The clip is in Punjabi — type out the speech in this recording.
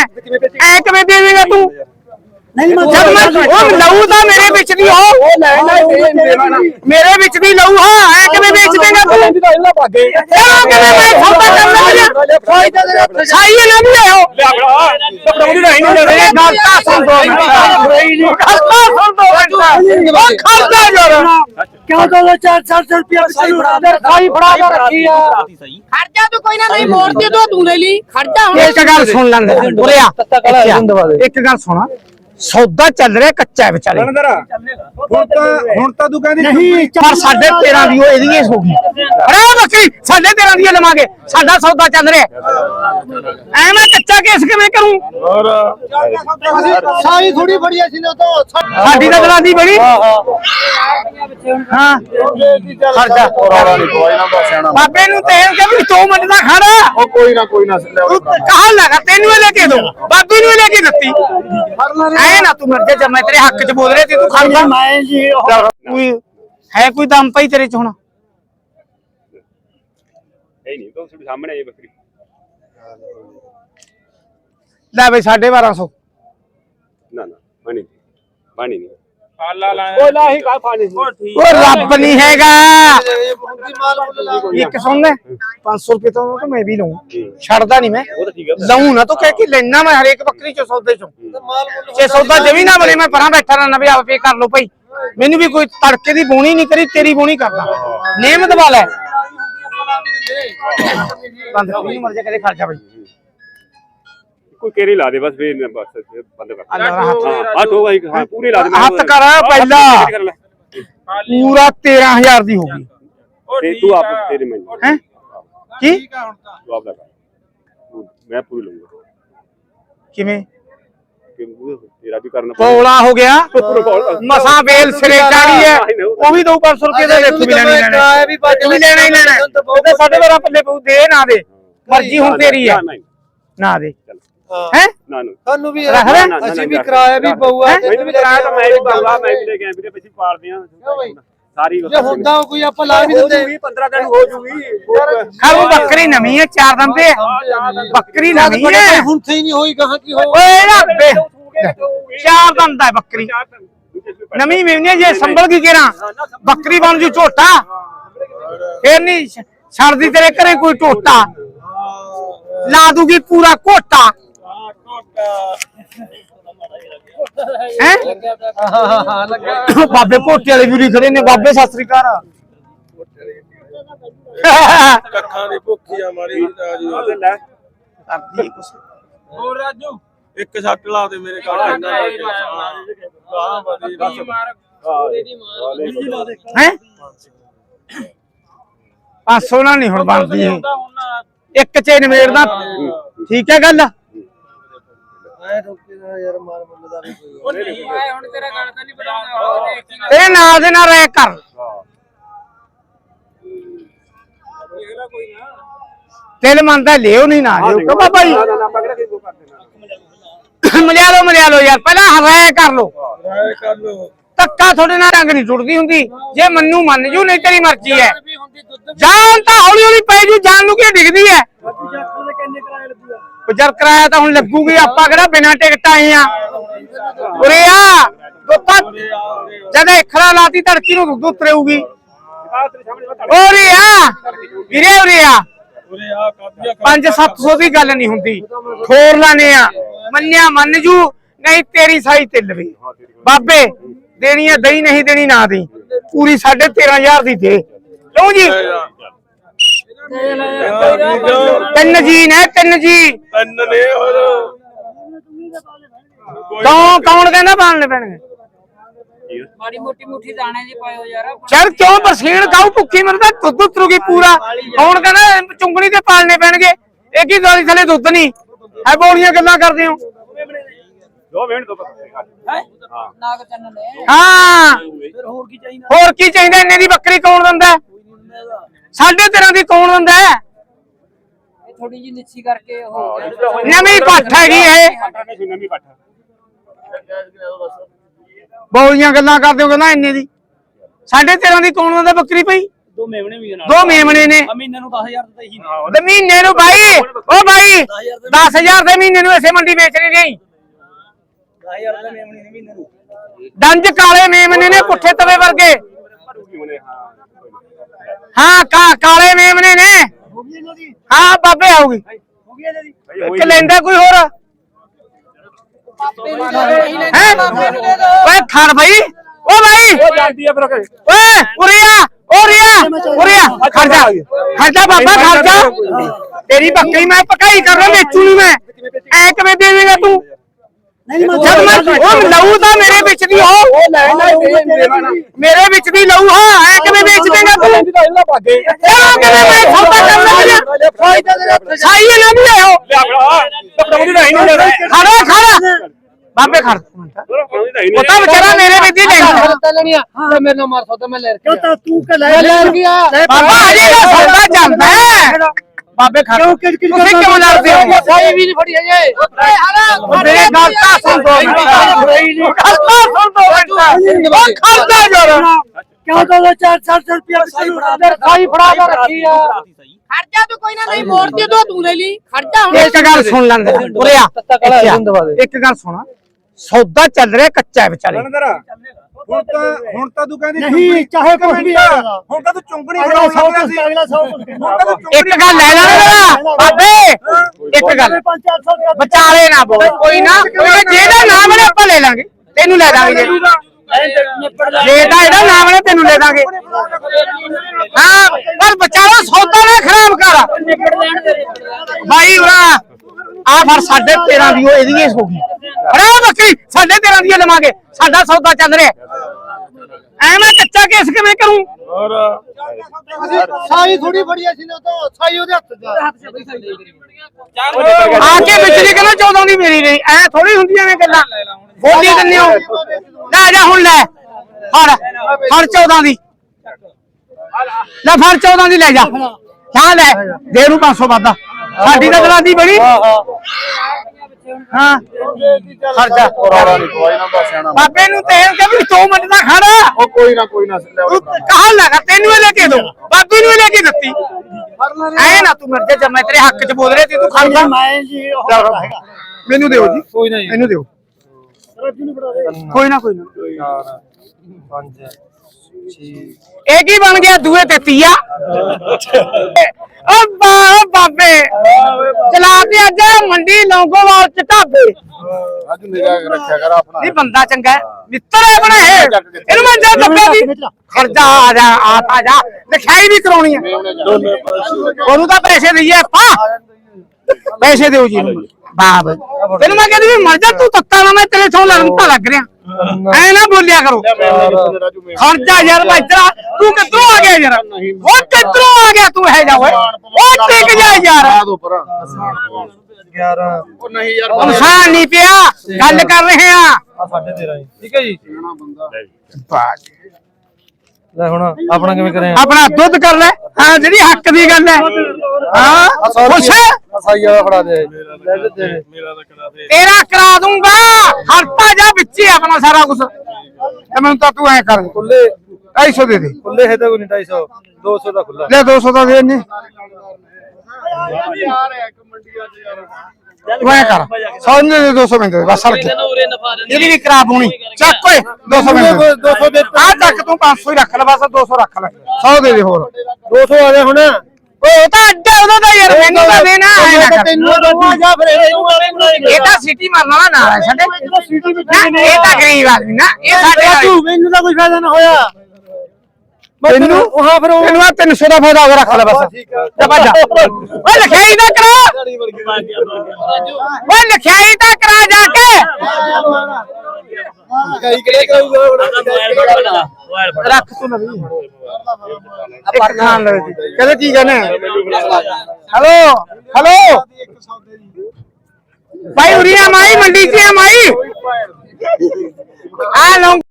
ਐ ਕਿਵੇਂ ਦੇ ਦੇਗਾ ਤੂੰ? ਨਹੀਂ ਮੈਂ ਜਦ ਮੈਂ ਉਹ ਲਊ ਤਾਂ ਮੇਰੇ ਵਿੱਚ ਦੀ ਹੋ ਮੇਰੇ ਵਿੱਚ ਦੀ ਲਊ ਹਾਂ ਐ ਕਿਵੇਂ ਵੇਚ ਦੇਗਾ ਤੂੰ? ਕਿਉਂ ਕਿਵੇਂ ਮੈਂ ਸੌਦਾ ਕਰਨਾ ਮੇਰਾ ਸਾਈ ਨਾ ਵੀ ਆਇਓ ਇਹ ਗੱਲ ਤਾਂ ਸੁਣ ਦੋ। ਮਿੰਟ ਗੱਲ ਤਾਂ ਸੁਣ ਦੋ ਮਿੰਟ ਉਹ ਖਰਚਾ ਜਰ ਕਿਉਂ ਦੋ 4-400 ਰੁਪਏ ਸਾਈ ਫੜਾ ਦੇ ਸਾਈ ਫੜਾ ਕੇ ਰੱਖੀ ਆ। ਖਰਚਾ ਤੂੰ ਕੋਈ ਨਾ ਨਹੀਂ ਮੋੜ ਦੇ ਦੋ ਤੂੰ ਲੈ ਲਈ। ਖਰਚਾ ਹੁਣ ਇੱਕ ਗੱਲ ਸੁਣ ਲੈਂਦੇ। ਉਰੇ ਆ ਇੱਕ ਗੱਲ ਸੁਣਾ। ਸੌਦਾ ਚੱਲ ਰਿਹਾ ਕੱਚਾ ਹੈ ਵਿਚਾਰੇ ਹੁਣ ਤਾਂ ਹੁਣ ਤਾਂ ਤੂੰ ਕਹਿੰਦੀ ਨਹੀਂ ਪਰ ਸਾਡੇ 13 ਦੀ ਉਹ ਇਹਦੀ ਹੀ ਹੋ ਗਈ। ਅਰੇ ਬੱਕਰੀ ਸਾਡੇ 13 ਦੀ ਲਵਾਂਗੇ। ਸਾਡਾ ਸੌਦਾ ਚੱਲ ਰਿਹਾ। ਐ ਮੈਂ ਕੱਚਾ ਕੇਸ ਕਿਵੇਂ ਕਰੂੰ? ਸਾਈ ਥੋੜੀ ਬੜੀ ਸੀ ਨਾ ਤਾਂ। ਸਾਡੀ ਤਾਂ ਦਲਾਲੀ ਬਣੀ। ਹਾਂ ਖਰਚਾ। ਬਾਬੇ ਨੂੰ ਤੇ ਇਹ ਕਿ ਵੀ 2 ਮਿੰਟ ਦਾ ਖੜਾ। ਉਹ ਕੋਈ ਨਾ ਕੋਈ ਨਾ। ਤੂੰ ਕਹਾਂ ਲਗਾ ਤੈਨੂੰ ਇਹ ਲੈ ਕੇ ਦੋ। ਬਾਬੀ ਨੂੰ ਇਹ ਲੈ ਕੇ ਦਿੱਤੀ। ਐ ਨਾ ਤੂੰ ਮਰ ਜਾ ਜਦ ਮੈਂ ਤੇਰੇ ਹੱਕ 'ਚ ਬੋਲ ਰਿਹਾ ਸੀ ਤੂੰ ਖੜਦਾ ਮੈਂ ਜੀ ਕੋਈ ਹੈ ਕੋਈ ਦਮ ਪਈ ਤੇਰੇ 'ਚ ਹੁਣ? ਇਹ ਨਹੀਂ ਤਾਂ ਤੁਹਾਡੇ ਸਾਹਮਣੇ ਇਹ ਬੱਕਰੀ। ਲੈ ਬਈ 1250 ਨਾ ਨਾ ਬਣੀ ਬਣੀ ਨਹੀਂ ਉਹ ਲਾਹੀ ਕਾ ਪਾਣੀ ਸੀ। ਉਹ ਰੱਬ ਨਹੀਂ ਹੈਗਾ। ਇੱਕ ਸੁਣ ਲੈ 500 ਰੁਪਏ ਤੋਂ ਤਾਂ ਮੈਂ ਵੀ ਲਊਂ। ਛੱਡਦਾ ਨਹੀਂ ਮੈਂ। ਉਹ ਤਾਂ ਠੀਕ ਹੈ ਲਊਂ ਨਾ ਤੂੰ ਕਹਿ ਕੇ ਲੈਣਾ ਮੈਂ ਹਰੇਕ ਬੱਕਰੀ ਚੋਂ ਸੌਦੇ ਚੋਂ। ਜੇ ਸੌਦਾ ਜਮੀ ਨਾ ਬਣੇ ਮੈਂ ਪਰਾਂ ਬੈਠਾ ਰਹਿਣਾ ਵੀ ਆਪੇ ਕਰ ਲਓ ਭਾਈ। ਮੈਨੂੰ ਵੀ ਕੋਈ ਤੜਕੇ ਦੀ ਬੋਣੀ ਨਹੀਂ ਕਰੀ ਤੇਰੀ ਬੋਣੀ ਕਰਦਾ। ਨੇਮ ਦਵਾ ਲੈ ਬੰਦ ਕੋਈ ਮਰ ਜਾ ਕਦੇ ਖਰਚਾ ਭਾਈ। ਕੋਈ ਕੇਰੀ ਲਾ ਦੇ ਬਸ ਫੇਰ ਬਸ ਬੰਦ ਕਰ। ਹਾਂ ਆ ਠੋਕ ਆਈ ਹਾਂ ਪੂਰੀ ਲਾ ਦੇ ਹੱਥ ਕਰ ਪਹਿਲਾਂ। ਪੂਰਾ 13000 ਦੀ ਹੋ ਗਈ। ਤੇ ਤੂੰ ਆਪ ਤੇਰੇ ਮੈਂ ਹੈ? ਕੀ? ਤੂੰ। ਆਪ ਦਾ ਕਰ ਤੂੰ- ਮੈਂ ਪੂਰੀ ਲਊਂਗਾ। ਕਿਵੇਂ? ਤੇਰਾ ਵੀ ਕਰਨਾ ਪੌਲਾ ਹੋ ਗਿਆ। ਮਸਾਂ ਵੇਲ ਸਿਰੇ ਚਾੜੀ ਹੈ। ਉਹ ਵੀ ਦੋ 500 ਰੁਪਏ ਦਾ ਦੇਖੋ ਵੀ ਲੈਣੀ ਲੈਣਾ। ਵੀ ਲੈਣਾ ਹੀ ਲੈਣਾ। ਤੇ ਸਾਡੇ ਵਾਲਾ ਪੱਲੇ ਪਊ ਦੇ ਨਾ ਦੇ। ਮਰਜ਼ੀ ਹੁਣ ਤੇਰੀ ਹੈ। ਨਾ ਦੇ। ਹੈ। ਨਾ ਨਾ। ਸਾਨੂੰ ਵੀ ਰੱਖ ਲੈ। ਅਸੀਂ ਵੀ ਕਿਰਾਇਆ ਵੀ ਪਊਆ ਮੈਨੂੰ ਵੀ ਕਰਾਇਆ ਤਾਂ ਮੈਂ ਵੀ ਪਾਉਂਗਾ ਮੈਂ ਵੀ ਲੈ ਕੇ ਆਇਆ ਵੀਰੇ ਪਿੱਛੇ ਪਾਲਦੇ ਆ। ਸਾਰੀ ਜੇ ਹੁੰਦਾ ਕੋਈ ਆਪਾਂ ਲਾ ਵੀ ਦਿੰਦੇ। 15 ਦਿਨ ਹੋ ਜੂਗੀ। ਖਰੂ ਬੱਕਰੀ ਨਵੀਂ ਹੈ ਚਾਰ ਦੰਦੇ ਬੱਕਰੀ ਨਵੀਂ ਹੈ। ਹੁਣ ਤੇ ਹੀ ਨਹੀਂ ਹੋਈ ਕਹਾਂ ਕੀ ਹੋ ਓਏ ਰੱਬੇ ਚਾਰ ਦੰਦ ਹੈ ਬੱਕਰੀ। ਨਵੀਂ ਮੇਵਨੀ ਜੇ ਸੰਭਲ ਗਈ ਕਿਰਾਂ। ਬੱਕਰੀ ਬਣ ਜੂ ਝੋਟਾ। ਫੇਰ ਨਹੀਂ ਛ- ਛੱਡਦੀ ਤੇਰੇ ਘਰੇ ਕੋਈ ਟੋਟਾ ਲਾ ਦੂਗੀ ਪੂਰਾ ਕੋਟਾ ਹੈ? ਹਾਂ ਹਾਂ ਲੱਗਾ ਬਾਬੇ ਕੋਟੇ ਵਾਲੇ ਵੀ ਖੜੇ ਨੇ। ਬਾਬੇ ਸਤਿ ਸ੍ਰੀ ਅਕਾਲ। ਕੱਖਾਂ ਦੀ ਭੁੱਖੀ ਆ ਮਾਰੀ ਰਾਜੀ ਲੈ ਕਰਦੀ ਕੁਛ। ਹੋਰ ਰਾਜੂ? ਇੱਕ ਸੱਟ ਲਾ ਦੇ ਮੇਰੇ ਘਰ ਇੰਨਾ ਹਾਂ ਬੜੀ ਬਸ ਹੈ? 500 ਨਾਲ ਨਹੀਂ ਹੁਣ ਬਣਦੀ ਇਹ। ਇੱਕ ਚੇ ਨਵੇੜਦਾ ਠੀਕ ਹੈ ਗੱਲ? ਐ ਠੋਕੇ ਦਾ ਯਾਰ ਮਾਰ ਮੁੱਲ ਦਾ ਵੀ ਕੋਈ ਹੁਣ ਤੇਰਾ ਗੱਲ ਤਾਂ ਨਹੀਂ ਬਣਾਉਂਦਾ ਉਹ ਦੇਖੀ ਇਹ ਨਾਲ ਦੇ ਨਾਲ ਰਹਿ ਕਰ। ਦਿਲ ਮੰਨਦਾ ਲਿਓ ਨਹੀਂ ਨਾ ਲਿਓ। ਕਿਉਂ ਬਾਬਾ ਜੀ? ਨਾ ਨਾ ਮਲਿਆ ਲਓ ਮਲਿਆ ਲਓ ਯਾਰ ਪਹਿਲਾਂ ਰਹਿ ਕਰ ਲਓ। ਰਾਏ ਕਰ ਲੋ ਧੱਕਾ ਤੁਹਾਡੇ ਨਾਲ ਰੰਗ ਨਹੀਂ ਟੁੱਟਦੀ ਹੁੰਦੀ। ਜੇ ਮੰਨੂ ਮੰਨ ਜੂ ਨਹੀਂ ਤੇਰੀ ਮਰਜ਼ੀ ਹੈ। ਜਾਨ ਤਾਂ ਹੌਲੀ ਹੌਲੀ ਪੈ ਜੂ ਜਾਨ ਨੂੰ ਕੀ ਡਿੱਗਦੀ ਹੈ? ਗੁਜਰ ਕਰਾਇਆ ਤਾਂ ਹੁਣ ਲੱਗੂਗੀ, ਆਪਾਂ ਕਿਹੜਾ ਬਿਨਾਂ ਟਿਕਟ ਆਏ ਆ? ਉਰੇ ਆ ਦੁੱਪਾ ਜਦ ਇਖਰਾ ਲਾਤੀ, ਧੜਕੀ ਨੂੰ ਦੁੱਧ ਉਤਰੇਊਗੀ। ਉਰੇ ਆ, ਵੀਰੇ, ਉਰੇ ਆ। 5-700 ਦੀ ਗੱਲ ਨਹੀਂ ਹੁੰਦੀ। ਠੋਰ ਲਾਨੇ ਆ। ਮੰਨਿਆ, ਮੰਨ ਜੂ, ਨਹੀਂ ਤੇਰੀ ਸਾਈ ਤਿੱਲ ਵੀ। ਬਾਬੇ, ਦੇਣੀ ਆ, ਦਈ, ਨਹੀਂ ਦੇਣੀ, ਨਾ ਦੇ ਪੂਰੀ 13500 ਦੀ ਦੇ। ਕਿਉਂ ਜੀ? ਤਿੰਨ ਜੀ ਨੇ ਤਿੰਨ ਜੀ। ਤੰਨ ਨੇ ਹੋਰ। ਕੌਣ ਕੌਣ ਕਹਿੰਦਾ ਪਾਲਣੇ ਪੈਣਗੇ? ਮਾੜੀ ਮੋਟੀ ਮੁੱਠੀ ਦਾਣੇ ਦੀ ਪਾਇਓ ਯਾਰ। ਚਲ ਕਿਉਂ ਬਰਸੀਨ ਖਾਉ ਭੁੱਖੀ ਮਰਦਾ ਦੁੱਧ ਉਤਰੂਗੀ ਪੂਰਾ। ਕੌਣ ਕਹਿੰਦਾ ਚੁੰਗਣੀ ਤੇ ਪਾਲਣੇ ਪੈਣਗੇ? ਇਹ ਕੀ ਦਾਲੀ ਥਲੇ ਦੁੱਧ ਨਹੀਂ ਹੈ ਬੋਲੀਆਂ ਗੱਲਾਂ ਕਰਦੇ ਹੋ। ਦੋ ਮਿੰਟ ਦੋ ਨਾਗ ਚੰਨ ਨੇ। ਹਾਂ। ਹੋਰ ਕੀ ਚਾਹੀਦਾ? ਹੋਰ ਕੀ ਚਾਹੀਦਾ? ਇੰਨੇ ਦੀ ਬੱਕਰੀ ਕੌਣ ਦਿੰਦਾ? ਸਾਢੇ ਤੇਰਾਂ ਦੀ ਕੌਣ ਦਿੰਦਾ ਹੈ? ਇਹ ਥੋੜੀ ਜੀ ਨਿੱਚੀ ਕਰਕੇ ਹੋ ਨਵੀਂ ਪੱਠ ਹੈਗੀ ਇਹ। ਨਵੀਂ ਪੱਠ ਬੋਲੀਆਂ ਗੱਲਾਂ ਕਰਦੇ ਹੋ ਕਹਿੰਦਾ ਇੰਨੇ ਦੀ। ਸਾਢੇ ਤੇਰਾਂ ਦੀ ਕੌਣ ਦਿੰਦਾ ਬੱਕਰੀ ਪਈ ਦੋ ਮੇਵਣੇ ਵੀ ਨਾਲ। ਦੋ ਮੇਮਣੇ ਨੇ। ਮਹੀਨੇ ਨੂੰ 10000 ਦਿੱਤਾ ਹੀ ਤੇ ਮਹੀਨੇ ਨੂੰ ਬਾਈ ਓ ਬਾਈ 10000 ਦੇ ਮਹੀਨੇ। ਨੂੰ ਇਸੇ ਮੰਡੀ ਵੇਚਣੀ ਨਹੀਂ 10000 ਦਾ ਮੇਵਣੇ ਨੇ ਮਹੀਨੇ ਨੂੰ। ਡੰਜ ਕਾਲੇ ਮੇਮਨੇ ਨੇ ਪੁੱਠੇ ਤਵੇ ਵਰਗੇ। ਹਾਂ ਹਾਂ ਕਾ ਕਾਲੇ ਮੇਮਨੇ ਨੇ ਹਾਂ ਬਾਬੇ ਆਉਗੀ ਕਿ ਲੈਂਦਾ ਕੋਈ ਹੋਰ ਹੈ ਓਏ ਖੜ ਭਾਈ ਓ ਭਾਈ ਉਹ ਜਾਂਦੀ ਆ ਫਿਰ ਓਕੇ ਓਏ ਉਰੀਆ ਉਰੀਆ ਉਰੀਆ ਖੜ ਜਾ ਖੜ ਜਾ ਬਾਬਾ ਖੜ ਜਾ ਤੇਰੀ ਬੱਕਰੀ ਮੈਂ ਪਕਾਈ ਕਰ ਰਿਹਾ ਵੇਚੂ ਨਹੀਂ ਮੈਂ ਐ ਕਿਵੇਂ ਦੇ ਦੇਗਾ ਤੂੰ ਜਦ ਮੈਂ ਉਹ ਲਊ ਤਾਂ ਮੇਰੇ ਵਿੱਚ ਦੀ ਹੋ ਮੇਰੇ ਵਿੱਚ ਦੀ ਲਊ ਹਾਂ ਐ ਕਿਵੇਂ ਵੇਚ ਦੇਗਾ ਤੂੰ? ਕਿਉਂ ਕਿਵੇਂ ਮੈਂ ਸੌਦਾ ਕਰਨਾ ਸਾਈ ਨਾ ਵੀ ਲਿਆ ਲੈਣਾ ਖੜਾ ਖੜਾ। ਬਾਬੇ ਖੜ। ਉਹ ਤਾਂ ਵਿਚਾਰਾ ਮੇਰੇ ਵਿੱਚ ਹੀ ਲੈਂਦਾ। ਤਲਣੀਆਂ ਮੇਰੇ ਨਾਲ ਮਾਰ ਸੌਦਾ ਮੈਂ ਲੈ ਕਿਉਂ ਤਾਂ ਤੂੰ ਕਿ ਲੈ ਲੈ ਗਿਆ ਬਾਬਾ ਅਜੇ ਦਾ ਸੌਦਾ ਜਾਂਦਾ ਹੈ। ਬਾਬੇ ਖੜ ਤੁਸੀਂ ਕਿਉਂ ਲੜਦੇ ਹੋ? ਸਾਈ ਵੀ ਨਹੀਂ ਫੜੀ ਹਜੇ। ਮੇਰੇ ਗੱਲ ਤਾਂ ਸੁਣ ਦੋ ਗੱਲ ਤਾਂ ਸੁਣ ਦੋ ਉਹ ਖੜਦਾ ਜਰ ਕਿਉਂ ਤਾਂ 4-400 ਰੁਪਏ ਸਾਈ ਫੜਾ ਕੇ ਰੱਖੀ ਆ। ਜਾ ਤੂੰ ਕੋਈ ਨਾ ਨਹੀਂ ਮੋੜਦੀ ਤੂੰ ਤੂੰ ਲੈ ਲਈ। ਜਾ ਹੁਣ। ਇੱਕ ਗੱਲ ਸੁਣ ਲੈਂਦੇ ਉਰੇ ਆ। ਦੇ। ਇੱਕ ਗੱਲ ਸੁਣ। ਸੌਦਾ ਚੱਲ ਰਿਹਾ ਕੱਚਾ ਵਿਚਾਰੇ ਹੁਣ ਤਾਂ ਹੁਣ ਤਾਂ ਤੂੰ ਕਹਿੰਦੀ ਨਹੀਂ ਚਾਹੇ ਕੁਝ ਵੀ ਆ ਹੁਣ ਤਾਂ ਤੂੰ ਚੁੰਗਣੀ ਅਗਲਾ ਸੌ ਲੱਗ ਗਿਆ ਸੀ। ਅਗਲਾ ਸੌ ਹੁਣ ਤਾਂ ਤੂੰ ਇੱਕ ਗੱਲ ਲੈ ਲੈ ਮੇਰਾ ਬਾਬੇ ਇੱਕ ਗੱਲ। 5-400 ਰੁਪਏ ਵਿਚਾਰੇ ਨਾ ਬੋਲ। ਕੋਈ ਨਾ ਕੋਈ ਜਿਹਦਾ ਨਾਮ ਨੇ ਆਪਾਂ ਲੈ ਲਾਂਗੇ। ਤੈਨੂੰ ਲੈ ਦਾਂਗੇ ਜੇ। ਜੇ ਤਾਂ ਇਹਦਾ ਨਾਮ ਨੇ ਤੈਨੂੰ ਲੈ ਦਾਂਗੇ। ਹਾਂ ਪਰ ਵਿਚਾਰਾ ਸੌਦਾ ਨਾ ਖਰਾਬ ਕਰ। ਭਾਈ ਉਰਾ ਆ ਫਿਰ ਸਾਡੇ 13 ਦੀ ਉਹ ਇਹਦੀ ਹੀ ਹੋ ਗਈ ਅਰੇ ਬੱਕਰੀ ਸਾਡੇ 13 ਦੀ ਲਵਾਂਗੇ। ਸਾਡਾ ਸੌਦਾ ਚੱਲ ਰਿਹਾ। ਐ ਮੈਂ ਕੱਚਾ ਕੇਸ ਕਿਵੇਂ ਕਰੂੰ? ਸਾਈ ਥੋੜੀ ਬੜੀਆ ਸੀ ਨਾ ਤਾਂ ਸਾਈ ਉਹਦੇ ਹੱਥ ਦਾ ਆ। ਕੇ ਵਿੱਚ ਦੀ ਕਹਿੰਦਾ 14 ਦੀ ਮੇਰੀ ਨਹੀਂ। ਐ ਥੋੜੀ ਹੁੰਦੀਆਂ ਨੇ ਗੱਲਾਂ। ਬੋਲੀ ਦਿੰਦੇ ਹੋ ਲੈ ਜਾ ਹੁਣ ਲੈ। ਫੜ ਫੜ 14 ਦੀ। ਲੈ ਫੜ 14 ਦੀ ਲੈ ਜਾ। ਹਾਂ ਲੈ। ਦੇ ਨੂੰ 500 ਵਾਦਾ ਸਾਡੀ ਤਾਂ ਦਲਾਦੀ ਬਣੀ ਹਾਂ ਖਰਚਾ। ਬਾਬੇ ਨੂੰ ਤੇ ਇਹ ਕਿ ਵੀ 2 ਮਿੰਟ ਦਾ ਖੜਾ। ਉਹ ਕੋਈ ਨਾ ਕੋਈ ਨਾ ਤੂੰ ਕਹਾਂ ਲਗਾ ਤੈਨੂੰ ਇਹ ਲੈ ਕੇ ਦੋ ਬਾਬੀ ਨੂੰ ਇਹ ਲੈ ਕੇ ਦਿੱਤੀ। ਐ ਨਾ ਤੂੰ ਮਰ ਜਾ ਜਦ ਮੈਂ ਤੇਰੇ ਹੱਕ 'ਚ ਬੋਲ ਰਿਹਾ ਸੀ ਤੂੰ ਖੜਦਾ ਮੈਂ ਜੀ ਮੈਨੂੰ ਦਿਓ ਜੀ। ਕੋਈ ਨਹੀਂ ਇਹਨੂੰ ਦਿਓ। ਕੋਈ ਨਾ ਕੋਈ ਨਾ। 5 6 ਇਹ ਕੀ ਬਣ ਗਿਆ? ਦੂਏ ਤੇ ਤੀਆ। ਓ ਬਾ ਬਾਬੇ। ਚਲਾ ਤੇ ਅੱਜ ਮੰਡੀ ਲੌਂਗੋਵਾਲ ਚ ਢਾਬੇ। ਅੱਜ ਨਿਗਾਹ ਰੱਖਿਆ ਕਰ ਆਪਣਾ। ਨਹੀਂ ਬੰਦਾ ਚੰਗਾ ਹੈ। ਮਿੱਤਰ ਹੈ ਆਪਣਾ ਇਹ। ਇਹਨੂੰ ਮੈਂ ਜਾ ਦੱਬਿਆ ਦੀ ਖਰਚਾ ਆ ਜਾ ਆ ਤਾ ਜਾ। ਲਿਖਾਈ ਵੀ ਕਰਾਉਣੀ ਹੈ ਉਹਨੂੰ ਤਾਂ ਪੈਸੇ ਦਈਏ ਪਾ ਪੈਸੇ ਦਿਓ ਜੀ। ਬਈ ਤੈਨੂੰ ਮੈਂ ਕਹਿੰਦੀ ਵੀ ਮਰ ਜਾ ਤੂੰ ਤੱਤਾ ਨਾ ਮੈਂ ਤੇਰੇ ਤੋਂ ਲੜਨਤਾ ਲੱਗ ਰਿਹਾ ਐ ਨਾ ਬੋਲਿਆ ਕਰੋ। ਖਰਚਾ ਯਾਰ ਮੈਂ ਇੱਧਰ ਆ। ਤੂੰ ਕਿੱਧਰੋਂ ਆ ਗਿਆ ਯਾਰ? ਉਹ ਕਿੱਧਰੋਂ ਆ ਗਿਆ ਤੂੰ ਹੈ ਜਾ ਓਏ? ਉਹ ਟਿਕ ਜਾ ਯਾਰ। 11 ਉਹ ਨਹੀਂ ਯਾਰ ਇਨਸਾਨ ਨਹੀਂ ਪਿਆ। ਗੱਲ ਕਰ ਰਹੇ ਆ। ਆ 13.5 ਠੀਕ ਹੈ ਜੀ। ਲੈ ਹੁਣ ਆਪਣਾ ਕਿਵੇਂ ਕਰੇ ਆਪਣਾ ਦੁੱਧ ਕਰ ਲੈ। ਹਾਂ ਜਿਹੜੀ ਹੱਕ ਦੀ ਗੱਲ ਹੈ। ਹਾਂ ਖੁਸ਼ ਹੈ ਸਾਈ ਵਾਲਾ ਫੜਾ ਦੇ। ਲੈ ਦੇ ਦੇ ਮੇਰਾ ਤਾਂ ਕਰਾ ਦੇ ਤੇਰਾ ਕਰਾ ਦੂੰਗਾ। ਹਰਤਾ ਜਾ ਵਿੱਚ ਹੀ ਆਪਣਾ ਸਾਰਾ ਕੁਝ ਤੇ ਮੈਨੂੰ ਤਾਂ ਤੂੰ ਐ ਕਰ। ਖੁੱਲੇ। 250 ਦੇ ਦੇ। ਖੁੱਲੇ ਹੈ ਤਾਂ ਕੋਈ ਨਹੀਂ 250 200 ਦਾ ਖੁੱਲਾ। ਲੈ 200 ਦਾ ਦੇ ਇੰਨੇ। ਤੂੰ ਐ ਕਰ। 100 ਦੇ ਦੇ 200 ਮਿੰਟ ਦੇ ਬਸ ਦੇ ਇਹਦੀ ਵੀ ਕਰਾ ਪੂਣੀ ਚੱਕ ਓਏ 200 ਮਿੰਟ। 200 ਦੇ ਆ ਚੱਕ ਤੂੰ 500 ਹੀ ਰੱਖ ਲੈ ਬਸ 200 ਰੱਖ ਲੈ। 100 ਦੇ ਦੇ ਹੋਰ। 200 ਆ ਗਿਆ ਹੁਣ। ਓਏ ਉਹ ਤਾਂ ਅੱਡਾ ਉਹਦਾ ਤਾਂ ਯਾਰ ਮੈਨੂੰ ਤਾਂ ਦੇਣਾ ਐ ਨਾ ਤੈਨੂੰ ਦਊਂਗਾ ਜਾਂ ਫਿਰ ਇਹ ਤਾਂ ਸਿਟੀ ਮਾਰਨ ਵਾਲਾ ਨਾਲ ਹੈ ਸਾਡੇ। ਇਹ ਤਾਂ ਗਰੀਬ ਆਦਮੀ ਨਾ ਇਹ ਸਾਡੇ ਮੈਨੂੰ ਤਾਂ ਕੋਈ ਫਾਇਦਾ ਨਾ ਹੋਇਆ। ਤੈਨੂੰ? ਹਾਂ ਫਿਰ ਉਹ ਤੈਨੂੰ ਆ 300 ਦਾ ਫਾਇਦਾ ਹੋ ਰੱਖ ਲੈ ਬਸ। ਜਾ ਭੱਜ ਜਾ। ਓਏ ਲਿਖਾਈ ਤਾਂ ਕਰਾ। ਓਏ ਲਿਖਾਈ ਤਾਂ ਕਰਾ ਜਾ ਕੇ। ਕਈ ਕਿਹੜੇ ਕਰਾਊਗਾ? ਰੱਖ ਤੂੰ ਨਵੀਂ। ਇੱਕ ਖਾਨ ਲੈ। ਜੀ ਕਹਿੰਦੇ ਕੀ ਕਹਿੰਦੇ? Hello hello. ਭਾਈ ਉਰੀਆ ਮਾਈ ਮੰਡੀ ਚ ਮਾਈ। ਆ